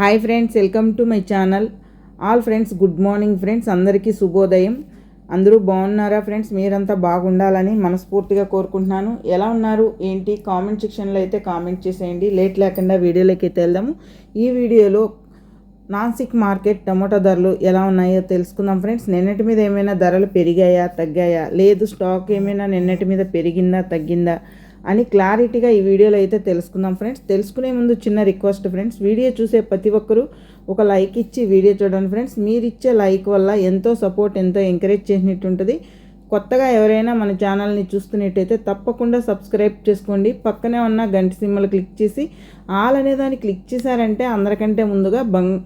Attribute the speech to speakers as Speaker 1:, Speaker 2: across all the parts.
Speaker 1: Hi friends welcome to my channel all friends good morning friends అందరికీ శుభోదయం. అందరూ బాగున్నారా ఫ్రెండ్స్ మీరంతా బాగుండాలని మనస్ఫూర్తిగా కోరుకుంటున్నాను. ఎలా ఉన్నారు? ఏంటి? కామెంట్ సెక్షన్లో అయితే కామెంట్ చేసేయండి. లేట్ లేకుండా వీడియోలోకి అయితే వెళ్దాము. ఈ వీడియోలో నాన్సిక్ మార్కెట్ టమోటా ధరలు ఎలా ఉన్నాయో తెలుసుకుందాం ఫ్రెండ్స్ నిన్నటి మీద ఏమైనా ధరలు పెరిగాయా తగ్గాయా? లేదు స్టాక్ ఏమైనా నిన్నటి మీద పెరిగిందా తగ్గిందా? అని క్లారిటీగా ఈ వీడియోలో అయితే తెలుసుకుందాం ఫ్రెండ్స్. తెలుసుకునే ముందు చిన్న రిక్వెస్ట్ ఫ్రెండ్స్. వీడియో చూసే ప్రతి ఒక్కరూ ఒక లైక్ ఇచ్చి వీడియో చూడండి ఫ్రెండ్స్. మీరు ఇచ్చే లైక్ వల్ల ఎంతో సపోర్ట్ ఎంతో ఎంకరేజ్ చేసినట్టు ఉంటుంది కొత్తగా ఎవరైనా మన ఛానల్ని చూస్తున్నట్టయితే తప్పకుండా సబ్స్క్రైబ్ చేసుకోండి. పక్కనే ఉన్న గంట సింబల్ క్లిక్ చేసి ఆల్ అనే దాన్ని క్లిక్ చేశారంటే అందరికంటే ముందుగా బంగ్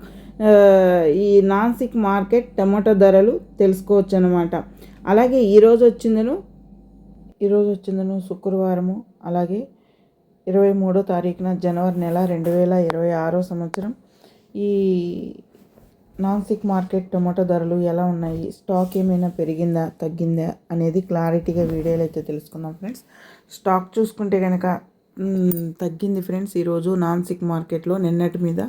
Speaker 1: ఈ నాన్సిక్ మార్కెట్ టమాటో ధరలు తెలుసుకోవచ్చు అనమాట అలాగే ఈరోజు వచ్చిందను ఈరోజు వచ్చిందను శుక్రవారము. అలాగే ఇరవై మూడో తారీఖున జనవరి నెల రెండు వేల ఇరవై ఆరో సంవత్సరం. ఈ నాన్సిక్ మార్కెట్ టొమాటో ధరలు ఎలా ఉన్నాయి? స్టాక్ ఏమైనా పెరిగిందా తగ్గిందా అనేది క్లారిటీగా వీడియోలో అయితే తెలుసుకుందాం ఫ్రెండ్స్. స్టాక్ చూసుకుంటే కనుక తగ్గింది ఫ్రెండ్స్ ఈరోజు నాన్సిక్ మార్కెట్లో నిన్నటి మీద.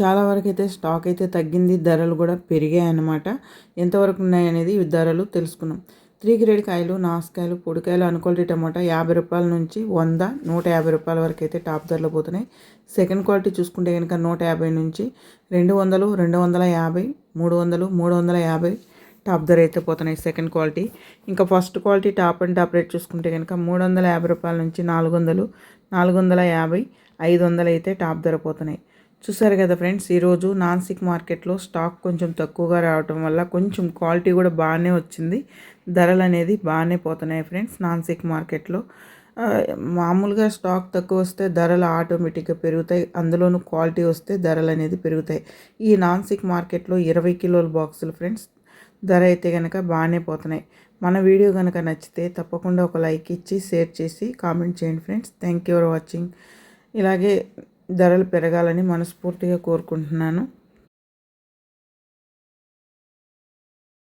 Speaker 1: చాలా వరకు అయితే స్టాక్ అయితే తగ్గింది ధరలు కూడా పెరిగాయి అన్నమాట. ఎంతవరకు ఉన్నాయి అనేది ధరలు తెలుసుకున్నాం త్రీ గ్రేడ్ కాయలు నాసుకాయలు పొడికాయలు అనుకోల్టీ టమాటా యాభై రూపాయల నుంచి వంద నూట యాభై రూపాయల వరకు అయితే టాప్ ధరలో పోతున్నాయి. సెకండ్ క్వాలిటీ చూసుకుంటే కనుక నూట యాభై నుంచి రెండు వందలు రెండు వందల యాభై మూడు వందలు మూడు వందల యాభై టాప్ ధర అయితే పోతున్నాయి సెకండ్ క్వాలిటీ. ఇంకా first quality top and top rate చూసుకుంటే కనుక మూడు వందల యాభై రూపాయల నుంచి నాలుగు వందలు నాలుగు వందల యాభై ఐదు వందలు అయితే టాప్ ధర పోతున్నాయి. చూసారు కదా ఫ్రెండ్స్ ఈరోజు నాన్సిక్ మార్కెట్లో స్టాక్ కొంచెం తక్కువగా రావటం వల్ల కొంచెం క్వాలిటీ కూడా బాగానే వచ్చింది. ధరలు అనేది బాగానే పోతున్నాయి ఫ్రెండ్స్ నాన్సిక్ మార్కెట్లో. మామూలుగా స్టాక్ తక్కువ వస్తే ధరలు ఆటోమేటిక్గా పెరుగుతాయి అందులోనూ క్వాలిటీ వస్తే ధరలు అనేది పెరుగుతాయి. ఈ నాన్సిక్ మార్కెట్లో ఇరవై కిలోల బాక్సులు ఫ్రెండ్స్ ధర అయితే కనుక బాగానే పోతున్నాయి. మన వీడియో కనుక నచ్చితే తప్పకుండా ఒక లైక్ ఇచ్చి షేర్ చేసి కామెంట్ చేయండి friends. Thank you for watching. ఇలాగే ధరలు పెరగాలని మనస్ఫూర్తిగా కోరుకుంటున్నాను.